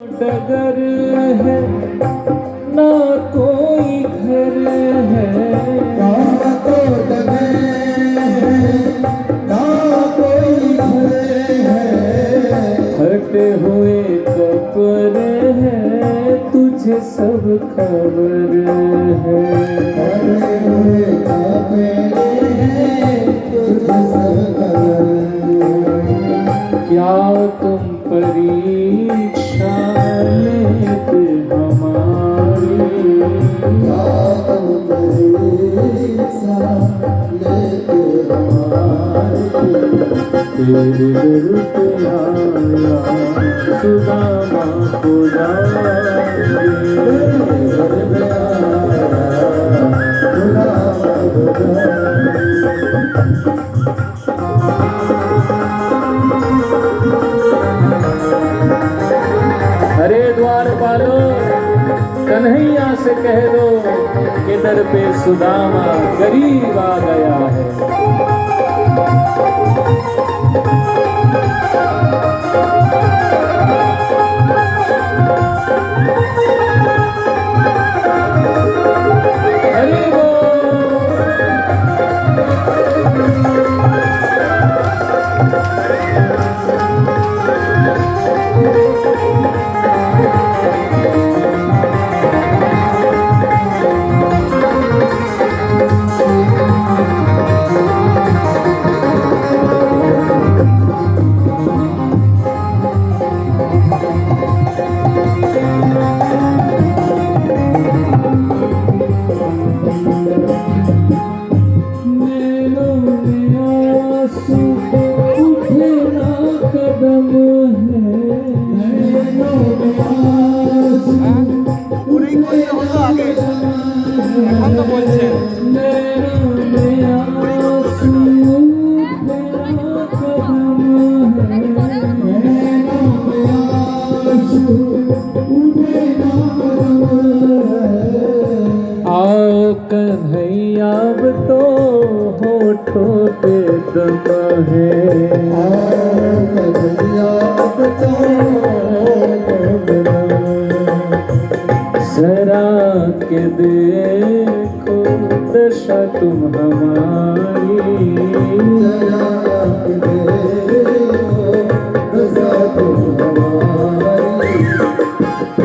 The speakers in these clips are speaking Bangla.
डगर है ना कोई घर है। काम को डगे ना कोई घरे है। फटे हुए कपड़े हैं तुझे सब खबर है। भरे हुए कापे हैं तुझे सब खबर क्या तुम परीक्षा तेरे आया सुदामा खुदा अरे द्वार पालो, कन्हैया से कह दो कि पे सुदामा गरीब आ गया है। Música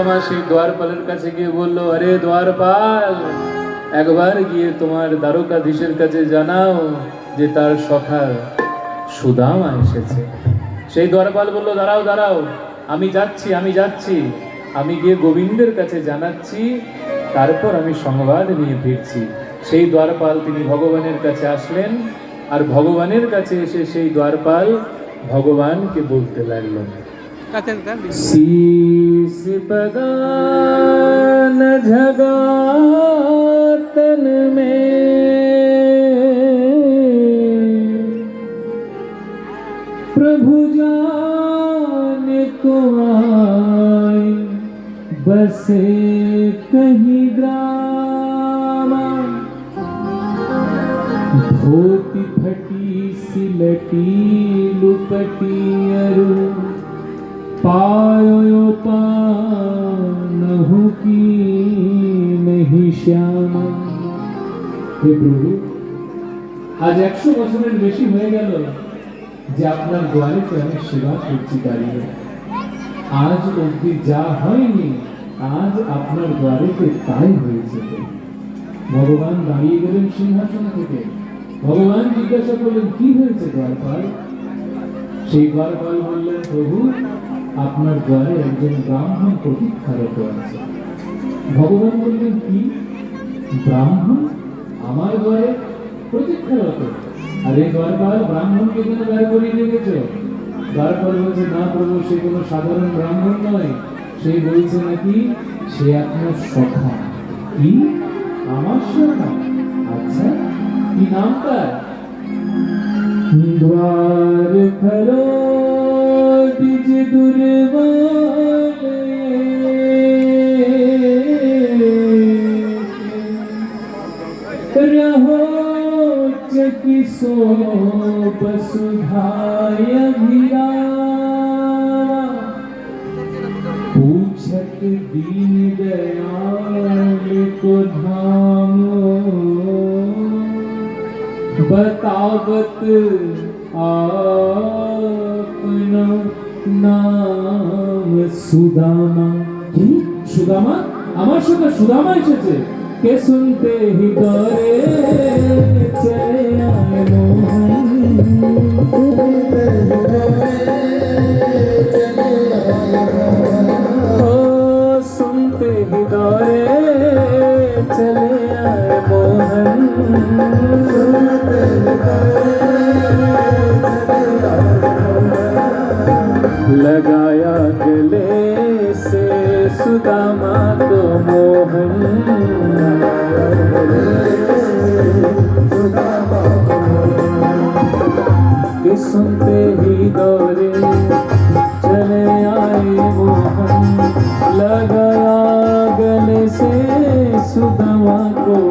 সুদামা সেই দ্বারপালের কাছে গিয়ে বলল, আরে দ্বারপাল, একবার গিয়ে তোমার দ্বারকাধীশের কাছে জানাও যে তার সখা সুদামা এসেছে। সেই দ্বারপাল বলল, দাঁড়াও দাঁড়াও, আমি যাচ্ছি আমি যাচ্ছি। আমি গিয়ে গোবিন্দের কাছে জানাচ্ছি, তারপর আমি সংবাদ নিয়ে ফিরছি। সেই দ্বারপাল তিনি ভগবানের কাছে আসলেন আর ভগবানের কাছে এসে সেই দ্বারপাল ভগবানকে বলতে লাগলেন। कहते शीस बदान जगातन में। प्रभु जान को आए, बसे कहीं ग्रामा। धोती फटी, सिलटी, लुपटी अरू पायो पानहु की नहीं শ্যামা হে প্রভু আজ একশো বছরের বেশি হয়ে গেল যে আপনার দ্বারেতে আমি সেবা করছি দাঁড়িয়ে আজ অব্দি যা হয়নি আজ আপনার দ্বারেতে তাই হয়েছে ভগবান দাঁড়িয়ে গেলেন সিংহাসন থেকে ভগবান জিজ্ঞাসা করলেন কি হয়েছে দ্বারপাল সেই দ্বারপাল বললেন প্রভু আপনার দ্বারে একজন ব্রাহ্মণ প্রতীক্ষারত আছে। ভগবান বললেন, কি? ব্রাহ্মণ? আমার ঘরে প্রতীক্ষারত? আর এই বারবার ব্রাহ্মণকে কেন দাঁড় করিয়ে রেখেছে বারবার বলছে, না প্রভু, সে কোনো সাধারণ ব্রাহ্মণ নয়। সে বলছে নাকি, সে আপনার সখা। কি? আমার সখা? আচ্ছা কি নাম তার? দ্বার चकी सो बसुधाय भिरा पूछत दीन दयाल को धाम बतावत আপনা নাম সুদামা কি সুদামা আমার সঙ্গে সুদামা এসেছে के सुनते ही दौरे मोहन। सुनते ही दौरे मोहन। लगाया गले से सुदामा को कि सुनते ही दौरे चले आए मोहन लगाया गले से सुदमा को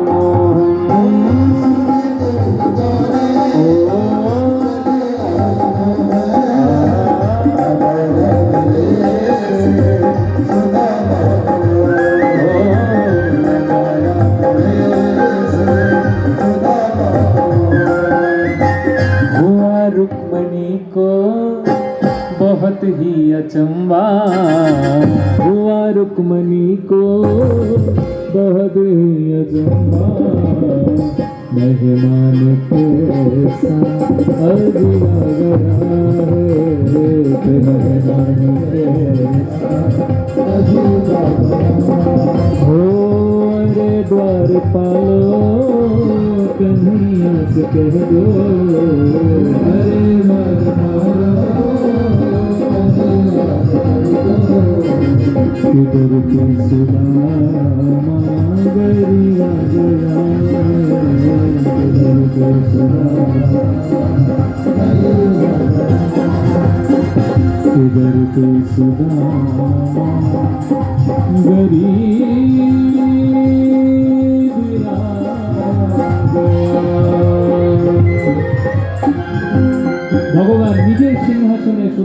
बहुत ही अचंबा। हुआ रुक्मणी को बहुत ही अचंबा मेहमान कैसा गया है। मेहमान हो। रे द्वार पालो कन्हैया से कह दो। अरे मर। किधर तुम सुनागरिया गया किधर तुम किधर तुम सुना गरीब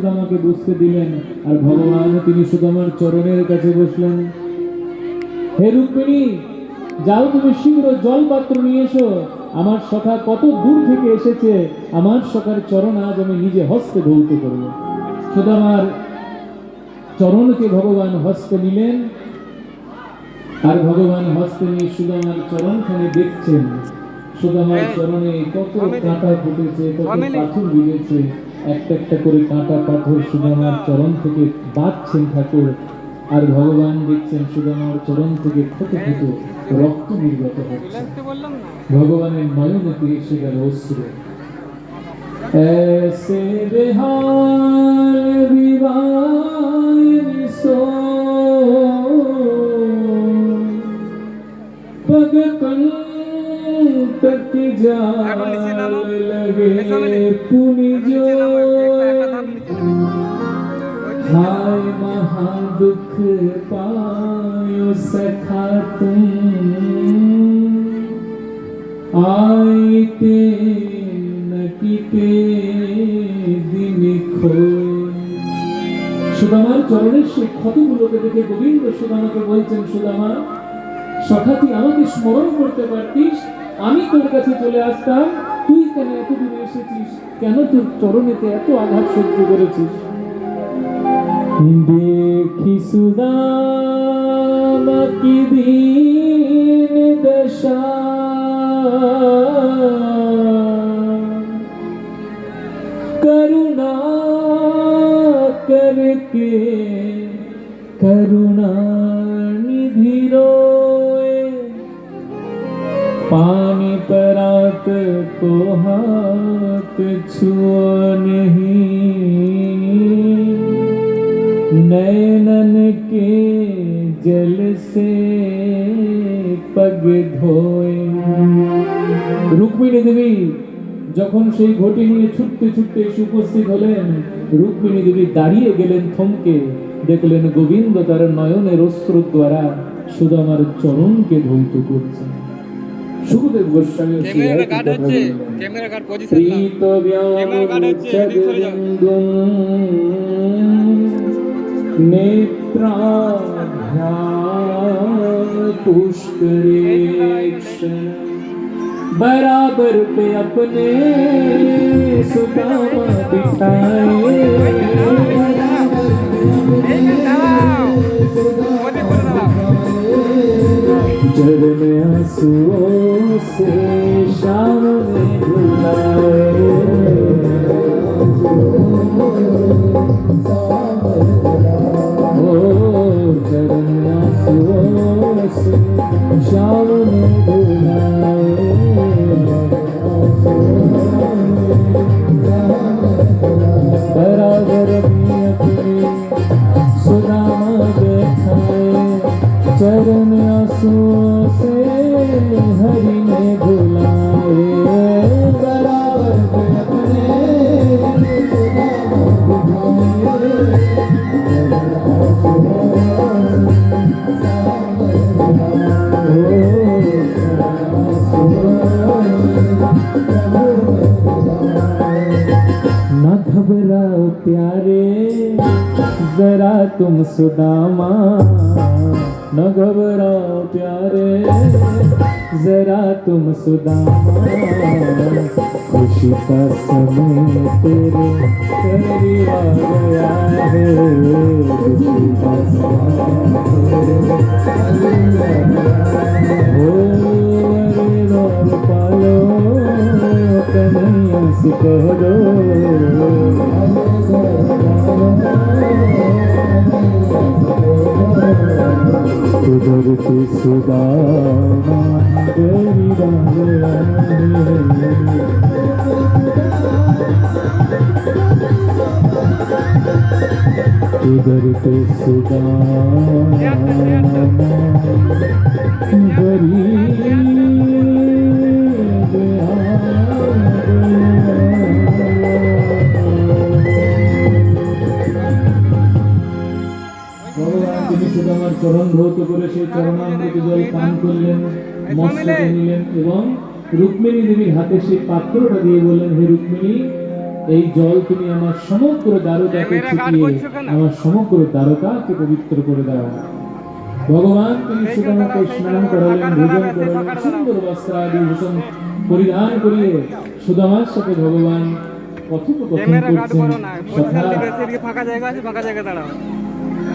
সুদামাকে বসতে দিলেন আর ভগবান তিনি সুদামার চরণের কাছে বসলেন। হে রুক্মিণী যাও তুমি শীঘ্র জল পাত্র নিয়ে এসো। আমার সখা কত দূর থেকে এসেছে আমার সখার চরণ আজ আমি নিজে হস্তে ধৌত করব। সুদামার চরণকে ভগবান হস্তে নিলেন আর ভগবান হস্তে নিয়ে সুদামার চরণখানে দেখছেন। সুদামার চরণে কত কাঁটা ফুটেছে কত পাথর বিঁধেছে একটা একটা করে কাঁটা পাথর সুদামার চরণ থেকে বাঁচছেন ঠাকুর আর ভগবান দেখছেন সুদামার চরণ থেকে ক্ষত ক্ষত রক্ত নির্গত হচ্ছে বলতে বললাম না ভগবানের নয়নতে এসে গেল অশ্রু ऐसे बेहाल विवाह सो पग तक जाल लगे पुनि जो हाय महा दुख पायो सखा तुम आईते নকিতে দিন সুদামার চরণের সেই ক্ষতগুলোকে দেখে গোবিন্দ সুদামাকে বলছেন সুদামা সখা তুই আমাকে স্মরণ করতে পারতিস আমি তোর কাছে চলে আসতাম তুই কেন এত দূরে এসেছিস কেন তোর চরণেতে এত আঘাত সহ্য করেছিস দেখি সুদাম কি দিন দশা। করুণা করকে করুণা নিধিরো পানি পরাত को हाथ छुआ नैनन के जल से पग धोए রুক্মিণী দেবী যখন সেই ঘটি নিয়ে ছুটতে ছুটতে এসে উপস্থিত হলেন রুক্মিণী দেবী দাঁড়িয়ে গেলেন থমকে দেখলেন গোবিন্দ তার নয়নের অশ্রু দ্বারা সুদামার চরণকে ধৌত করছেন সুখদেব গোস্বামী শ্রী पुष्करेक्षण बराबर पे अपने सुदामा बिठाए जल में आंसुओं से शाम में चरण आंसुओं से शाम में धुलाए न घबराओ प्यारे, जरा तुम सुदामा। न घबराओ प्यारे, जरा तुम सुदामा। खुशी का समय तेरे करीब आ गया है। खुशी কুদরতি সুদানা দেবী কুদরতি সুদানা বরি চরণ ধৌত করে সেই চরণামৃত জল পান করলেন মস্তকে নিলেন এবং রুক্মিণী দেবীর হাতে সেই পাত্রটা দিয়ে বললেন হে রুক্মিণী এই জল তুমি আমার সমগ্র দ্বারকাকে ছিটিয়ে আমার সমগ্র দ্বারকাকে পবিত্র করে দাও। ভগবান তিনি সুদামাকে স্নান করালেন ভোজন করালেন সুন্দর বস্ত্র আদি ভূষণ পরিধান করিয়ে সুদামার সাথে ভগবান কথোপকথন করছেন।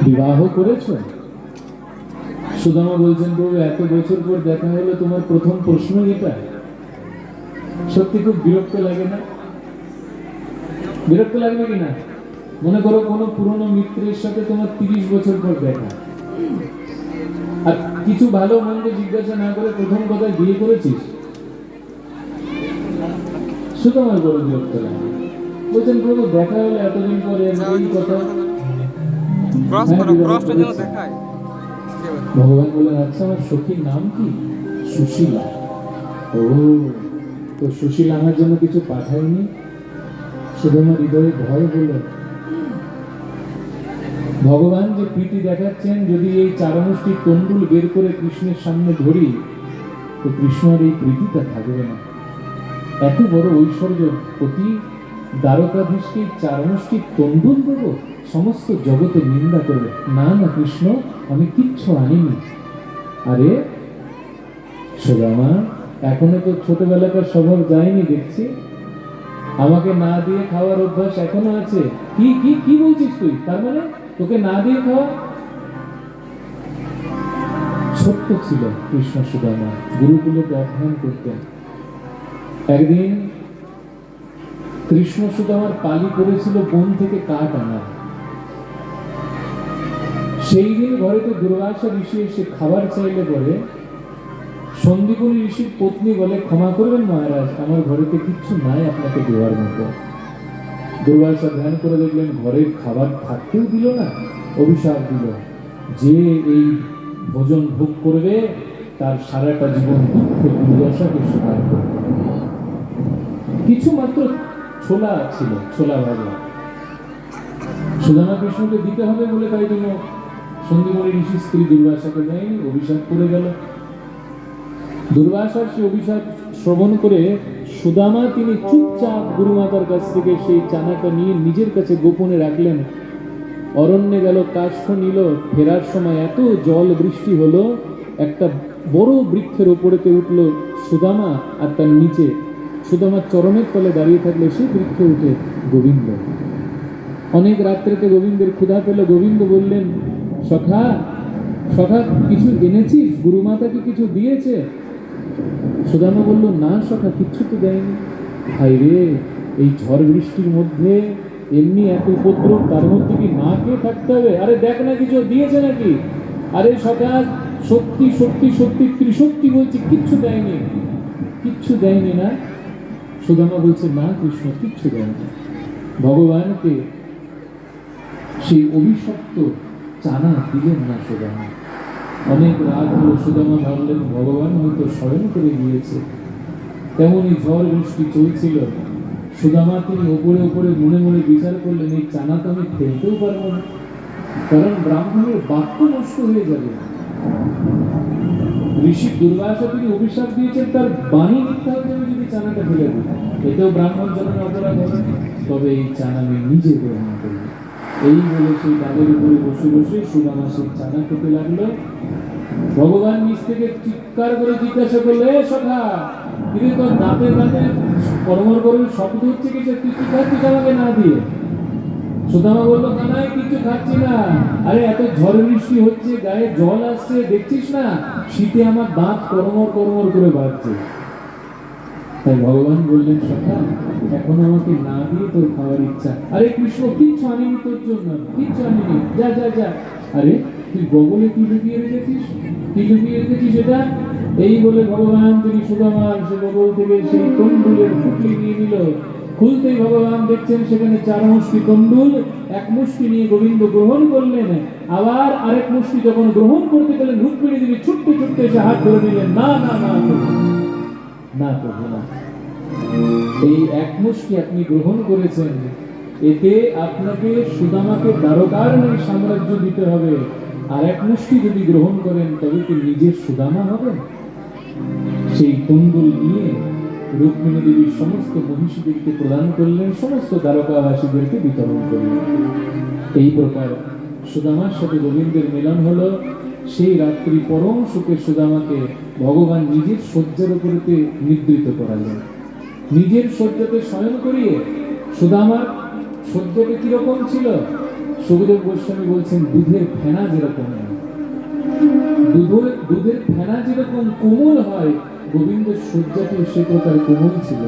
বিবাহ করেছ? সুদামা বলছেন প্রভু এত বছর পর দেখা হলো তোমার প্রথম প্রশ্ন এটা? সত্যি খুব বিরক্ত লাগে না? বিরক্ত লাগবে কি না? মনে করো কোনো পুরনো মিত্রের সাথে তোমার তিরিশ বছর পর দেখা। আর কিছু ভালো মন্দ জিজ্ঞাসা না করে প্রথম কথায় বিয়ে করেছিস? সুতমার বড় বিরক্ত লাগে। বলছেন প্রভু দেখা হলো এতদিন পরে কথা। ক্রস করো ক্রসটা যেন দেখায়। ভগবান বললেন আচ্ছা আমার সখীর নাম কি? সুশীলা। ও, তো সুশীলা আমার জন্য কিছু পাঠায়নি? শুধু আমার হৃদয়ে ভয় হলো ভগবান যে প্রীতি দেখাচ্ছেন, যদি এই চারমুষ্টি তন্ডুল বের করে কৃষ্ণের সামনে ধরি, তো কৃষ্ণ আর এই প্রীতিটা থাকবে না। এত বড় ঐশ্বর্য প্রতি দ্বারকাধীশকে চারমুষ্টি তন্ডুল দেব? সমস্ত জগতে নিন্দা করবে না না, কৃষ্ণ, আমি কিচ্ছু আনিনি। আরে, সুদামা, এখনও তো ছোটবেলাকার স্বভাব যায়নি দেখছি। আমাকে না দিয়ে খাওয়ার অভ্যাস এখনও আছে। কি কি কি বলছিস তুই? তার মানে তোকে না দিয়ে খাওয়া? ছোট্ট ছিল কৃষ্ণ সুদামা গুরুকুলকে অধ্যয়ন করতেন। একদিন কৃষ্ণ সুদামার পালি করেছিল বন থেকে কাঠ আনা সেই দিন ঘরেতে দুর্বাসা ঋষি এসে খাবার চাইলে পরে সন্দীপনী ঋষির পত্নী বলে, ক্ষমা করবেন মহারাজ, আমার ঘরেতে কিচ্ছু নাই, আপনাকে দেওয়ার মতো। দুর্বাসা ধ্যান করে দেখলেন, ঘরের খাবার থাকতেও দিল না, অভিশাপ দিল। যে এই ভোজন ভোগ করবে, তার সারাটা জীবন দুঃখে দুর্দশাকে স্বীকার করবে। কিছু মাত্র ছোলা ছিল, ছোলা ভাজা। সুদামা কৃষ্ণকে দিতে হবে বলে তাই জন্য সন্দীমণি ঋষি স্ত্রী দুর্বাসাকে দেয়নি অভিশাপ করে গেল। দুর্বাসার সে অভিশাপ শ্রবণ করে সুদামা তিনি চুপচাপ গুরুমাতার কাছ থেকে সেই চানাটা নিয়ে নিজের কাছে গোপনে রাখলেন। অরণ্যে গেল, কাষ্ঠ নিল, ফেরার সময় এত জল বৃষ্টি হলো, একটা বড় বৃক্ষের ওপরেতে উঠল সুদামা আর তার নিচে। সুদামার চরণের তলে দাঁড়িয়ে থাকল সে বৃক্ষে উঠে গোবিন্দ। অনেক রাত্রেতে গোবিন্দের ক্ষুধা পেল। গোবিন্দ বললেন সখা সখা, কিছু এনেছিস? গুরুমাতা কি কিছু দিয়েছে? সুদামা বলল, না সখা, কিচ্ছু তো দেয়নি। ভাই রে, এই ঝড় বৃষ্টির মধ্যে এমনি এত উপদ্রব, তার মধ্যে কি না খেয়ে থাকতে হবে? আরে দেখ না কিছু, দিয়েছে নাকি? আরে সখা, সত্যি সত্যি সত্যি, ত্রিশক্তি বলছে, কিচ্ছু দেয়নি। কিচ্ছু দেয়নি না? সুদামা বলছে, না কৃষ্ণ, কিচ্ছু দেয়নি। ভগবানকে সেই অভিশপ্ত চানা দিলেন না সুদামা। অনেক রাত হলো সুদামা ভাবলেন, ভগবান হয়তো স্মরণ করে গিয়েছে তেমনই ঝড় বৃষ্টি চলছিল। সুদামা তিনি ওপরে ওপরে মনে মনে বিচার করলেন, এই চানা তো আমি ফেলতেও পারব না। কারণ ব্রাহ্মণের বাক্য নষ্ট হয়ে যাবে। ঋষি দুর্বাসা তিনি অভিশাপ দিয়েছেন, তার বাণী মিথ্যা হয়ে যাবে যদি চানাটা ফেলে দিই, এতেও ব্রাহ্মণ জনের অপরাধ হবে তবে এই চানা আমি নিজে গ্রহণ করব। এই বলে সেই ডালের উপরে বসে বসে সুদামা সেই চানা খেতে লাগল। ভগবান নিজ থেকে চিৎকার করে জিজ্ঞাসা করল, এ সখা কিন্তু তোর দাঁতে দাঁতে কর্মর করে শব্দ হচ্ছে কিছু তুই কি খাচ্ছিস আমাকে না দিয়ে? সুদামা বলল, কানাই, কিছু খাচ্ছি না। আরে, এত ঝড় বৃষ্টি হচ্ছে, গায়ে জল আসছে, দেখছিস না? শীতে আমার দাঁত কর্মর কর্মর করে বাড়ছে। ভগবান বললেন, সখা, এখন আমাকে না দিয়ে তোর খাওয়ার ইচ্ছা। আরে কৃষ্ণ, কিচ্ছু আনিনি তোর জন্য। কিচ্ছু আনিনি। যা যা যা। আরে, তুই গগলে কি লুকিয়ে রেখেছিস? কি লুকিয়ে রেখেছিস এটা? এই বলে ভগবান তিনি সুদামার সে গগল থেকে সেই তন্ডুলের ফুটলি নিয়ে নিল। খুলতেই ভগবান দেখছেন সেখানে চার মুষ্টি তন্ডুল এক মুষ্টি নিয়ে গোবিন্দ গ্রহণ করলেন। আবার আরেক মুষ্টি যখন গ্রহণ করতে গেলেন রুক্মিণী দেবী ছুটতে ছুটতে এসে হাত ধরে নিলেন। না না না। না প্রভু না। এই এক মুষ্টি আপনি গ্রহণ করেছেন, এতে আপনাকে সুদামাকে দ্বারকার নেই সাম্রাজ্য দিতে হবে। আর এক মুষ্টি যদি গ্রহণ করেন, তবে কি নিজের সুদামা হবেন? সেই তন্ডুল নিয়ে রুক্মিণী দেবীর সমস্ত মহিষীদেরকে প্রদান করলেন, সমস্ত দ্বারকাবাসীদেরকে বিতরণ করলেন। এই প্রকার সুদামার সাথে গোবিন্দের মিলন হলো। সেই রাত্রি পরম সুখে সুদামাকে ভগবান নিজের শয্যার উপরেতে নিদ্রিত করালেন। নিজের শয্যাতে শয়ন করিয়ে সুদামার শয্যাতে কীরকম ছিল? সুখদেব গোস্বামী বলছেন, দুধের ফেনা যেরকম দুধের দুধের ফেনা যেরকম কোমল হয় গোবিন্দের শয্যাটি সে প্রকার কোমল ছিল।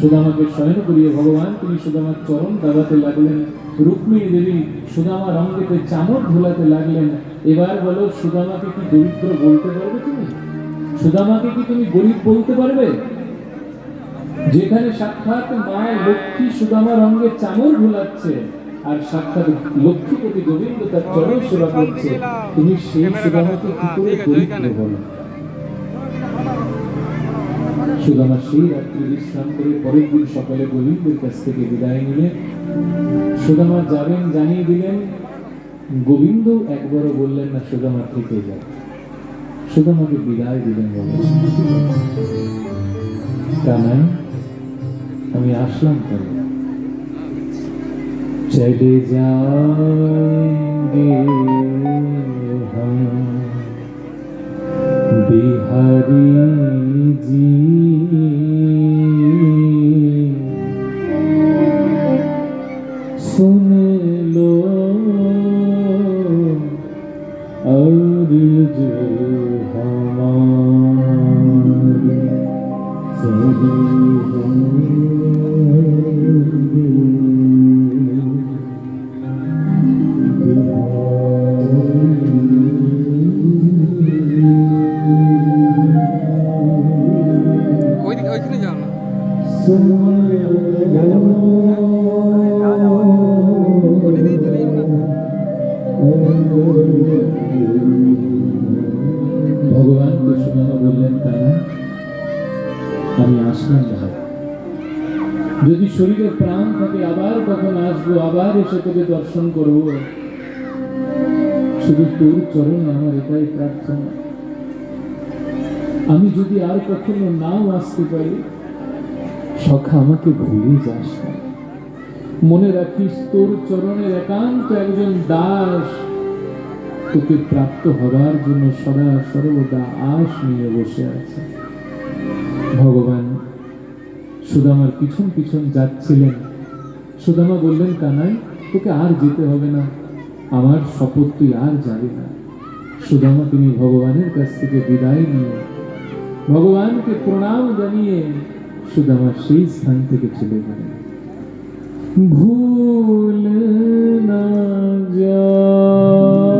সুদামাকে শয়ন করিয়ে ভগবান, তিনি সুদামার চরণ দাবাতে লাগলেন। রুক্মিণী দেবী সুদামার অঙ্গেতে চামড় ধুলাতে লাগলেন। এবার বলো, সুদামাকে কি দরিদ্র বলতে পারবে তুমি? সুদামাকে কি তুমি গরিব বলতে পারবে? যেখানে সাক্ষাৎ মা লক্ষ্মী সুদামার অঙ্গে চামড় ভুলাচ্ছে আর সাক্ষাৎ লক্ষ্মীপতি গোবিন্দ তার চরণ সেবা করছে, তুমি সেই সুদামাকে কি করে দরিদ্র বলো? সুদামা সেই রাত্রি বিশ্রাম করে পরের দিন সকালে গোবিন্দের কাছ থেকে বিদায় নিলেন। সুদামা যাবেন জানিয়ে দিলেন গোবিন্দ একবারও বললেন না সুদামা থেকে যাও সুদামাকে বিদায় দিলেন কানাই আমি আসলাম কেন চলে যাবে বিহারী জি। শরীরে প্রাণ থাকে আবার কখন আসব, আবার এসে তোকে দর্শন করব। শুধু তোর চরণ আমার, এটাই প্রার্থনা। আমি যদি আর কখনো নাও আসতে পারি, সখা, আমাকে ভুলে যাস মনে রাখিস, তোর চরণের একান্ত একজন দাস। তোকে প্রাপ্ত হবার জন্য সদা সর্বদা আশ নিয়ে বসে আছে। ভগবান সুদামার পিছন পিছন যাচ্ছিলেন। সুদামা বললেন, কানাই, তোকে আর যেতে হবে না। আমার শপথ তুই আর যাবি না। সুদামা তিনি ভগবানের কাছ থেকে বিদায় নিয়ে, ভগবানকে প্রণাম জানিয়ে সুদামা সেই স্থান থেকে চলে গেলেন। ভুল না जाना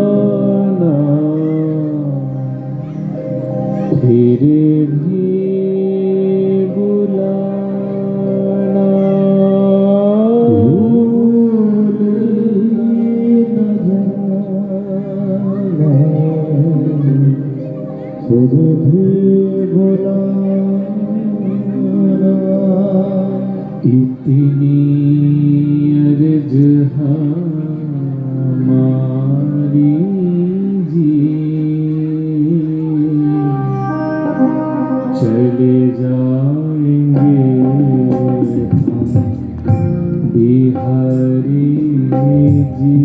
चले जाएंगे हम बिहारी जी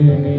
Amén.